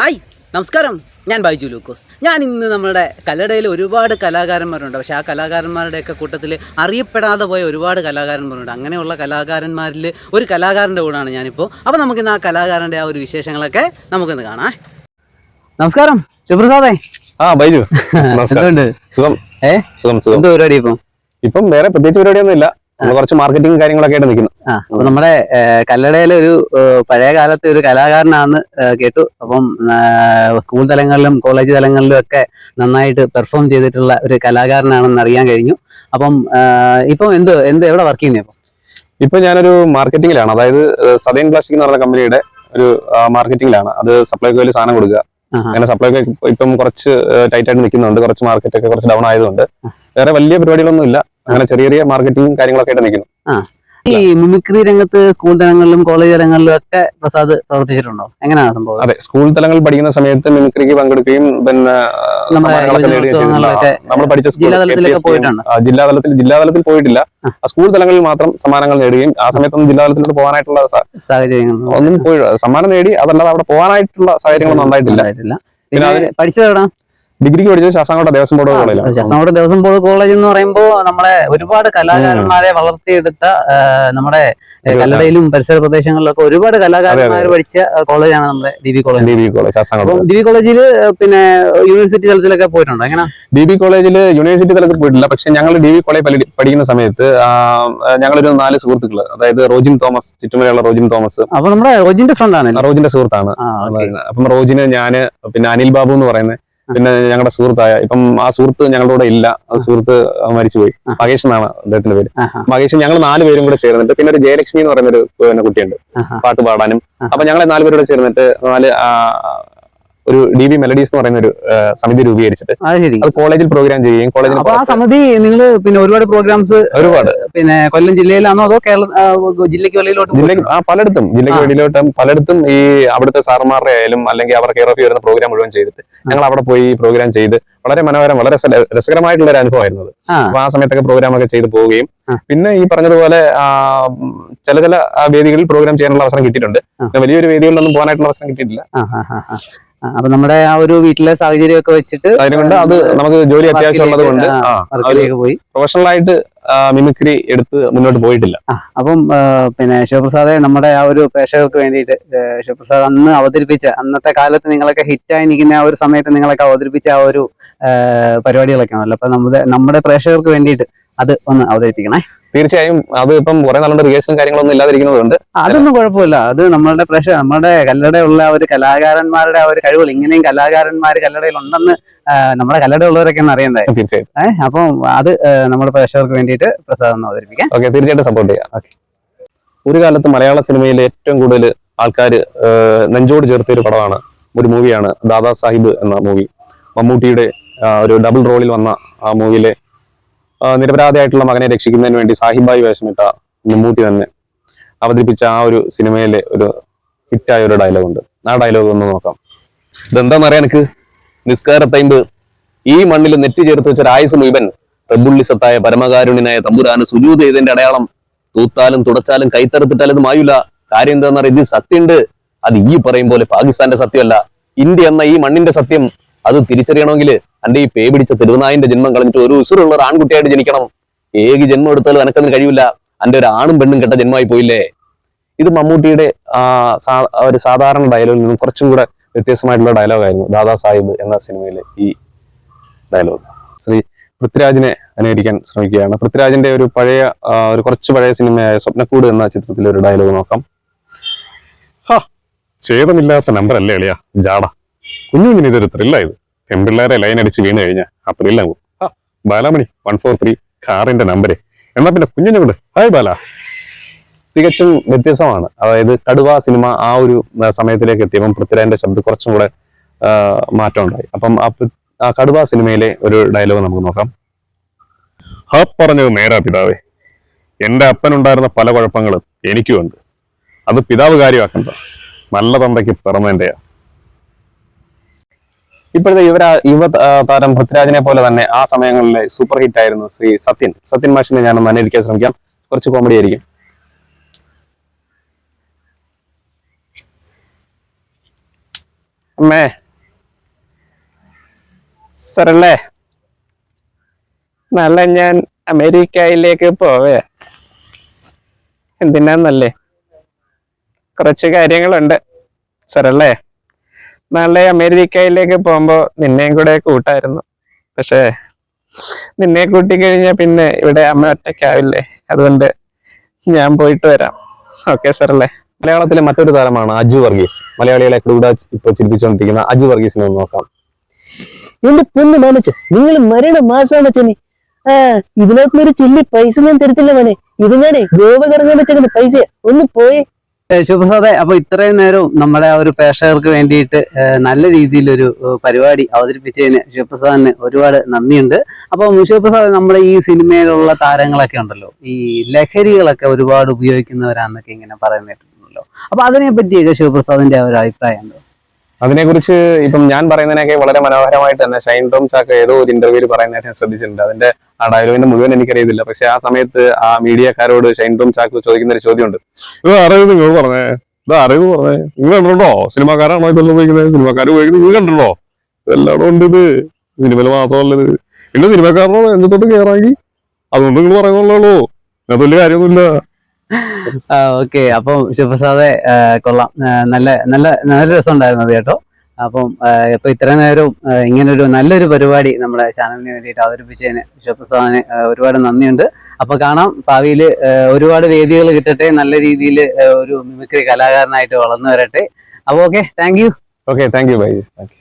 Hi നമസ്കാരം. ഞാൻ ബൈജു ലൂക്കോസ്. ഞാൻ ഇന്ന് നമ്മുടെ കല്ലടയിൽ ഒരുപാട് കലാകാരന്മാരുണ്ട്. പക്ഷേ ആ കലാകാരന്മാരുടെയൊക്കെ കൂട്ടത്തിൽ അറിയപ്പെടാതെ പോയ ഒരുപാട് കലാകാരന്മാരുണ്ട്. അങ്ങനെയുള്ള കലാകാരന്മാരിൽ ഒരു കലാകാരന്റെ കൂടാണ് ഞാനിപ്പോൾ അപ്പോൾ നമുക്കിന്ന് ആ കലാകാരന്റെ ആ ഒരു വിശേഷങ്ങളൊക്കെ നമുക്കിന്ന് കാണാം. നമസ്കാരം ശുഭ്രസാദേ ആ ബൈജു. എന്തുണ്ട്? സുഖം. ഏ? സുഖം സുഖം. എന്താ പരിപാടി ഇപ്പം? ഇപ്പം വേറെ പ്രത്യേകിച്ച് പരിപാടിയൊന്നും ഇല്ല നമ്മൾ കുറച്ച് മാർക്കറ്റിംഗ് കാര്യങ്ങളൊക്കെ ആയിട്ട് നിൽക്കുന്നു അപ്പൊ നമ്മുടെ കല്ലടയിലെ ഒരു പഴയ കാലത്തെ ഒരു കലാകാരനാണെന്ന് കേട്ടു. അപ്പം സ്കൂൾ തലങ്ങളിലും കോളേജ് തലങ്ങളിലും ഒക്കെ നന്നായിട്ട് പെർഫോം ചെയ്തിട്ടുള്ള ഒരു കലാകാരനാണെന്ന് അറിയാൻ കഴിഞ്ഞു. അപ്പം ഇപ്പം എന്ത് എന്ത് എവിടെ വർക്ക് ചെയ്യുന്നത് ഇപ്പം? ഇപ്പൊ ഞാനൊരു മാർക്കറ്റിംഗിലാണ് അതായത് സദൻ പ്ലാസ്റ്റിക് എന്ന് പറഞ്ഞ കമ്പനിയുടെ ഒരു മാർക്കറ്റിംഗിലാണ് അത് സപ്ലൈകോയിൽ സാധനം കൊടുക്കുക. അങ്ങനെ സപ്ലൈകോ ഇപ്പം കുറച്ച് ടൈറ്റ് ആയിട്ട് നിൽക്കുന്നുണ്ട്. കുറച്ച് മാർക്കറ്റ് ഒക്കെ കുറച്ച് ഡൗൺ ആയതുകൊണ്ട്. വേറെ വലിയ പരിപാടികളൊന്നും ഇല്ല. അങ്ങനെ ചെറിയ ചെറിയ മാർക്കറ്റിംഗ് കാര്യങ്ങളൊക്കെ ആയിട്ട് നിൽക്കുന്നു. ഈ മിമിക്രി രംഗത്ത് സ്കൂൾ തലങ്ങളിലും കോളേജ് തലങ്ങളിലും ഒക്കെ പ്രസാദ് പ്രവർത്തിച്ചിട്ടുണ്ടോ? എങ്ങനെയാണ് സംഭവം? അതെ സ്കൂൾ തലങ്ങളിൽ പഠിക്കുന്ന സമയത്ത് മിമിക്രിക്ക് പങ്കെടുക്കുകയും പിന്നെ നമ്മൾ പഠിച്ച. ജില്ലാതലത്തിൽ ജില്ലാതലത്തിൽ പോയിട്ടില്ല. സ്കൂൾ തലങ്ങളിൽ മാത്രം സമ്മാനങ്ങൾ നേടുകയും ആ സമയത്തൊന്നും ജില്ലാതലത്തിലോട്ട് പോകാനായിട്ടുള്ള സാഹചര്യങ്ങൾ ഒന്നും പോയി സമ്മാനം നേടി അതല്ലാതെ അവിടെ പോകാനായിട്ടുള്ള സാഹചര്യങ്ങളൊന്നും ഉണ്ടായിട്ടില്ല. ഉണ്ടായിട്ടില്ല. പിന്നെ പിന്നെ പഠിച്ചത് എവിടാ? ഡിഗ്രിക്ക് പഠിച്ചത് Sasthamkotta Devaswom board college Sasthamkotta Devaswom board college എന്ന് പറയുമ്പോൾ നമ്മളെ ഒരുപാട് കലാകാരന്മാരെ വളർത്തിയെടുത്ത നമ്മുടെ കല്ലടയിലും പരിസര പ്രദേശങ്ങളിലൊക്കെ ഒരുപാട് കലാകാരന്മാർ പഠിച്ച കോളേജാണ് നമ്മുടെ D B college. D B college Sasthamkotta D B കോളേജിൽ പിന്നെ യൂണിവേഴ്സിറ്റി തലത്തിലൊക്കെ പോയിട്ടുണ്ടോ? എങ്ങനെ? ഡി ബി കോളേജിൽ യൂണിവേഴ്സിറ്റി തലത്തിൽ പോയിട്ടില്ല. പക്ഷെ ഞങ്ങൾ ഡി ബി കോളേജ് പഠിക്കുന്ന സമയത്ത് ഞങ്ങളൊരു നാല് സുഹൃത്തുക്കൾ അതായത് റോജിൻ തോമസ് ചുറ്റുമലയുള്ള റോജിൻ തോമസ്. അപ്പൊ നമ്മുടെ റോജിന്റെ ഫ്രണ്ട് ആണ് റോജിന്റെ സുഹൃത്താണ്. അപ്പം റോജിന് ഞാൻ പിന്നെ അനിൽ ബാബു എന്ന് പറയുന്നത് പിന്നെ ഞങ്ങളുടെ സുഹൃത്തായ ഇപ്പം ആ സുഹൃത്ത് ഞങ്ങളുടെ കൂടെ ഇല്ല ആ സുഹൃത്ത് മരിച്ചുപോയി. മഹേഷ് എന്നാണ് അദ്ദേഹത്തിന്റെ പേര്. മഹേഷ് ഞങ്ങൾ നാല് പേരും കൂടെ ചേർന്നിട്ട് പിന്നെ ഒരു ജയലക്ഷ്മി എന്ന് പറയുന്ന ഒരു പിന്നെ കുട്ടിയുണ്ട് പാട്ട് പാടാനും. അപ്പൊ ഞങ്ങളെ നാല് കൂടെ ചേർന്നിട്ട് നാല് ഒരു ഡി ബി മെലഡീസ് എന്ന് പറയുന്ന ഒരു സമിതി രൂപീകരിച്ചിട്ട് അത് കോളേജിൽ പ്രോഗ്രാം ചെയ്യുകയും കോളേജിൽ ആ സമിതി നിങ്ങൾ പിന്നെ ഒരുപാട് പ്രോഗ്രാംസ് ഒരുപാട്. പിന്നെ കൊല്ലം ജില്ലയിലാണോ അതോ കേരള ജില്ലയ്ക്ക് വെളിയിലോട്ട് ജില്ലയ്ക്ക് ആ പലയിടത്തും ജില്ലയ്ക്ക് വെളിയിലോട്ടും പലയിടത്തും ഈ അവിടുത്തെ സാറുമാരുടെ ആയാലും അല്ലെങ്കിൽ അവർ കെയർ ഓഫ് വരുന്ന പ്രോഗ്രാം മുഴുവൻ ചെയ്തിട്ട് ഞങ്ങൾ അവിടെ പോയി പ്രോഗ്രാം ചെയ്ത് വളരെ മനോഹരം വളരെ രസകരമായിട്ടുള്ള ഒരു അനുഭവമായിരുന്നു അത്. അപ്പൊ ആ സമയത്തൊക്കെ പ്രോഗ്രാം ഒക്കെ ചെയ്ത് പോവുകയും പിന്നെ ഈ പറഞ്ഞതുപോലെ ചില ചില വേദികളിൽ പ്രോഗ്രാം ചെയ്യാനുള്ള അവസരം കിട്ടിയിട്ടുണ്ട്. വലിയൊരു വേദികളിലൊന്നും പോകാനായിട്ടുള്ള അവസരം കിട്ടിയിട്ടില്ല. അപ്പൊ നമ്മുടെ ആ ഒരു വീട്ടിലെ സാഹചര്യം ഒക്കെ വെച്ചിട്ട് കൊണ്ട് അത് നമുക്ക് ജോലി അത്യാവശ്യം ഉള്ളത് കൊണ്ട് ആ, ആ, ഒരു വർക്കിലേക്ക് പോയി. പ്രൊഫഷണൽ ആയിട്ട് മിമിക്രി എടുത്ത് മുന്നോട്ട് പോയിട്ടില്ല. അപ്പം പിന്നെ ശിവപ്രസാദെ നമ്മുടെ ആ ഒരു പ്രേക്ഷകർക്ക് വേണ്ടിയിട്ട് ശിവപ്രസാദ് അന്ന് അവതരിപ്പിച്ച അന്നത്തെ കാലത്ത് നിങ്ങളൊക്കെ ഹിറ്റായി നിൽക്കുന്ന ആ ഒരു സമയത്ത് നിങ്ങളൊക്കെ അവതരിപ്പിച്ച ആ ഒരു പരിപാടികളൊക്കെ ആണല്ലോ അപ്പൊ നമ്മുടെ നമ്മുടെ പ്രേക്ഷകർക്ക് വേണ്ടിയിട്ട് അത് ഒന്ന് അവതരിപ്പിക്കണേ. തീർച്ചയായും അത് ഇപ്പം കുറെ നാളുടെ റിഹേഴ്സലും കാര്യങ്ങളൊന്നും ഇല്ലാതിരിക്കുന്നതുകൊണ്ട് അതൊന്നും കുഴപ്പമില്ല. അത് നമ്മളുടെ പ്രഷർ നമ്മുടെ കല്ലടയുള്ള ഒരു കലാകാരന്മാരുടെ ആ ഒരു കഴിവുകൾ ഇങ്ങനെയും കലാകാരന്മാർ കല്ലടയിൽ ഉണ്ടെന്ന് നമ്മുടെ കല്ലടയുള്ളവരൊക്കെ ഒന്ന് അറിയണ്ടേ? തീർച്ചയായും. ഏഹ് അപ്പം അത് നമ്മുടെ പ്രേക്ഷകർക്ക് വേണ്ടിയിട്ട് പ്രസാദ് ഒന്ന് അവതരിപ്പിക്കാം. ഓക്കെ തീർച്ചയായിട്ടും സപ്പോർട്ട് ചെയ്യാം. ഓക്കെ. ഒരു കാലത്ത് മലയാള സിനിമയിൽ ഏറ്റവും കൂടുതൽ ആൾക്കാർ നെഞ്ചോട് ചേർത്ത ഒരു പടമാണ് ഒരു മൂവിയാണ് ദാദാ സാഹിബ് എന്ന മൂവി മമ്മൂട്ടിയുടെ ഒരു ഡബിൾ റോളിൽ വന്ന ആ മൂവിയിലെ നിരപരാധിയായിട്ടുള്ള മകനെ രക്ഷിക്കുന്നതിന് വേണ്ടി സാഹിബായി വേഷമിട്ട മമ്മൂട്ടി തന്നെ അവതരിപ്പിച്ച ആ ഒരു സിനിമയിലെ ഒരു ഹിറ്റായ ഒരു ഡയലോഗ് ഉണ്ട്. ആ ഡയലോഗ് ഒന്ന് നോക്കാം. ഇതെന്താണെന്നറിയാം എനിക്ക്? നിസ്കാരത്തൈമ്പ് ഈ മണ്ണിൽ നെറ്റി ചേർത്ത് വെച്ച ആയുസ് മുഴുവൻ പ്രബുള്ളിസത്തായ പരമകാരുണ്യനായ തമ്പുരാന് സുജൂത് ചെയ്തതിന്റെ അടയാളം തൂത്താലും തുടച്ചാലും കൈത്തറുത്തിട്ടാലും ഇത് മായൂല. കാര്യം എന്താണെന്ന് അറിയാം ഇത് സത്യമുണ്ട് അത് ഈ പറയും പോലെ പാകിസ്ഥാന്റെ സത്യമല്ല. ഇന്ത്യ എന്ന ഈ മണ്ണിന്റെ സത്യം അത് തിരിച്ചറിയണമെങ്കിൽ അന്റെ ഈ പേ പിടിച്ച തെരുവുനായിന്റെ ജന്മം കളഞ്ഞിട്ട് ഒരു ഉസുറുള്ള ഒരു ആൺകുട്ടിയായിട്ട് ജനിക്കണം. ഏകി ജന്മം എടുത്താലും എനക്കതിന് കഴിയില്ല അന്റെ ഒരു ആണും പെണ്ണും കെട്ട ജന്മമായി പോയില്ലേ? ഇത് മമ്മൂട്ടിയുടെ ഒരു സാധാരണ ഡയലോഗിൽ നിന്നും കുറച്ചും കൂടെ വ്യത്യസ്തമായിട്ടുള്ള ഡയലോഗായിരുന്നു ദാദാ സാഹിബ് എന്ന സിനിമയിലെ ഈ ഡയലോഗ് ശ്രീ പൃഥ്വിരാജിനെ അനുകരിക്കാൻ ശ്രമിക്കുകയാണ്. പൃഥ്വിരാജിന്റെ ഒരു പഴയ ഒരു കുറച്ച് പഴയ സിനിമയായ സ്വപ്നക്കൂട് എന്ന ചിത്രത്തിലെ ഒരു ഡയലോഗ് നോക്കാം. ഹാ ഛേദമില്ലാത്ത നമ്പർ അല്ലേ എളിയ ജാട. കുഞ്ഞുഞ്ഞിന് ഇതൊരു ത്രില്ലായത് പെൺപിള്ളേരെ ലൈൻ അടിച്ച് വീണ് കഴിഞ്ഞാൽ ആ ത്രില്ലങ്ങും ആ ബാലാമണി വൺ ഫോർ ത്രീ കാറിന്റെ നമ്പര് എന്നാ പിന്നെ കുഞ്ഞുഞ്ഞു കൊണ്ട്. ഹായ് ബാല. തികച്ചും വ്യത്യസ്തമാണ്. അതായത് കടുവ സിനിമ ആ ഒരു സമയത്തിലേക്ക് എത്തിയപ്പം പൃഥ്വിരാജിന്റെ ശബ്ദം കുറച്ചും കൂടെ മാറ്റം ഉണ്ടായി അപ്പം ആ കടുവ സിനിമയിലെ ഒരു ഡയലോഗ് നമുക്ക് നോക്കാം. ഹ പറഞ്ഞത് നേരാ പിതാവേ. എന്റെ അപ്പനുണ്ടായിരുന്ന പല കുഴപ്പങ്ങളും എനിക്കും ഉണ്ട് അത് പിതാവ് കാര്യമാക്കണ്ട. നല്ല തന്തയ്ക്ക് പിറന്നതിന്റെയാ. ഇപ്പോഴത്തെ യുവ യുവ താരം പൃഥ്വിരാജിനെ പോലെ തന്നെ ആ സമയങ്ങളിലെ സൂപ്പർ ഹിറ്റ് ആയിരുന്നു ശ്രീ സത്യൻ. സത്യൻ മാഷിനെ ഞാനൊന്ന് അനുകരിക്കാൻ ശ്രമിക്കാം. കുറച്ച് കോമഡി ആയിരിക്കും. അമ്മേ. സാറല്ലേ നല്ല ഞാൻ അമേരിക്കയിലേക്ക് പോവേ. എന്തിനാന്നല്ലേ? കുറച്ച് കാര്യങ്ങളുണ്ട്. സരല്ലേ നാളെ അമേരിക്കയിലേക്ക് പോകുമ്പോ നിന്നെയും കൂടെ കൂട്ടായിരുന്നു. പക്ഷേ നിന്നെ കൂട്ടിക്കഴിഞ്ഞാൽ പിന്നെ ഇവിടെ അമ്മ ഒറ്റയ്ക്കാവില്ലേ? അതുകൊണ്ട് ഞാൻ പോയിട്ട് വരാം. ഓക്കെ സാറല്ലേ മലയാളത്തിലെ മറ്റൊരു താരമാണ് അജു വർഗീസ്. മലയാളികളെ ക്രൂഡ ഇപ്പൊ ചിരിപ്പിച്ചുകൊണ്ടിരിക്കുന്ന അജു വർഗീസിനെ ഒന്ന് നോക്കാം. എന്റെ പൊന്ന് മാമച്ച നിങ്ങൾ മരണ മാസാമച്ചനെ ആ ഇതിനകത്തുനിന്ന് ഒരു ചില്ലി പൈസ ഞാൻ തരത്തില്ല മോനെ. ഇത് ഞാനേ ഗോവ കറങ്ങാൻ വെച്ചേക്കുന്ന പൈസ ഒന്ന് പോയേ. ശിവപ്രസാദെ അപ്പൊ ഇത്രയും നേരവും നമ്മുടെ ആ ഒരു പ്രേക്ഷകർക്ക് വേണ്ടിയിട്ട് നല്ല രീതിയിലൊരു പരിപാടി അവതരിപ്പിച്ചതിന് ശിവപ്രസാദിന് ഒരുപാട് നന്ദിയുണ്ട്. അപ്പം ശിവപ്രസാദ് നമ്മുടെ ഈ സിനിമയിലുള്ള താരങ്ങളൊക്കെ ഉണ്ടല്ലോ ഈ ലഹരികളൊക്കെ ഒരുപാട് ഉപയോഗിക്കുന്നവരാന്നൊക്കെ ഇങ്ങനെ പറയുന്നുണ്ടല്ലോ അപ്പൊ അതിനെ പറ്റിയൊക്കെ ശിവപ്രസാദിന്റെ ആ ഒരു അഭിപ്രായം അതിനെക്കുറിച്ച് ഇപ്പം ഞാൻ പറയുന്നതിനൊക്കെ വളരെ മനോഹരമായിട്ട് തന്നെ ഷൈൻ ടോം ചാക്ക ഏതോ ഒരു ഇന്റർവ്യൂവിൽ പറയുന്നതായിട്ട് ഞാൻ ശ്രദ്ധിച്ചിട്ടുണ്ട്. അതിന്റെ ആ ഡയലോഗിന്റെ മുഴുവൻ എനിക്കറിയത്തില്ല. പക്ഷെ ആ സമയത്ത് ആ മീഡിയക്കാരോട് ഷൈൻ ടോം ചാക്ക് ചോദിക്കുന്ന ഒരു ചോദ്യമുണ്ട്. ഇത് അറിയത് പറഞ്ഞേ? ഇത് അറിയത് പറഞ്ഞേ? നിങ്ങൾ കണ്ടിട്ടുണ്ടോ സിനിമാക്കാരാണോ ഇതെല്ലാം ഉപയോഗിക്കുന്നത്? സിനിമാക്കാർ ഉപയോഗിക്കുന്നത് നിങ്ങൾ കണ്ടിട്ടുണ്ടോ ഇതെല്ലാം ഉണ്ട് ഇത്. സിനിമയിൽ മാത്രമല്ലത് പിന്നെ സിനിമക്കാരനോ എന്നെ തൊട്ട് കയറാങ്കി അതുകൊണ്ട് നിങ്ങൾ പറയുന്നുള്ളൂ അത് വലിയ കാര്യമൊന്നുമില്ല. ഓക്കെ. അപ്പം ശിവപ്രസാദെ കൊള്ളാം. നല്ല നല്ല നല്ല രസമുണ്ടായിരുന്നു അത് കേട്ടോ. അപ്പം ഇപ്പൊ ഇത്ര നേരവും ഇങ്ങനൊരു നല്ലൊരു പരിപാടി നമ്മുടെ ചാനലിന് വേണ്ടിയിട്ട് അവതരിപ്പിച്ചതിന് ശിവപ്രസാദിന് ഒരുപാട് നന്ദിയുണ്ട്. അപ്പൊ കാണാം. ഭാവിയിൽ ഒരുപാട് വേദികൾ കിട്ടട്ടെ നല്ല രീതിയിൽ ഒരു മിമിക്രി കലാകാരനായിട്ട് വളർന്നു വരട്ടെ. അപ്പൊ okay. Thank you. Okay thank you bye thank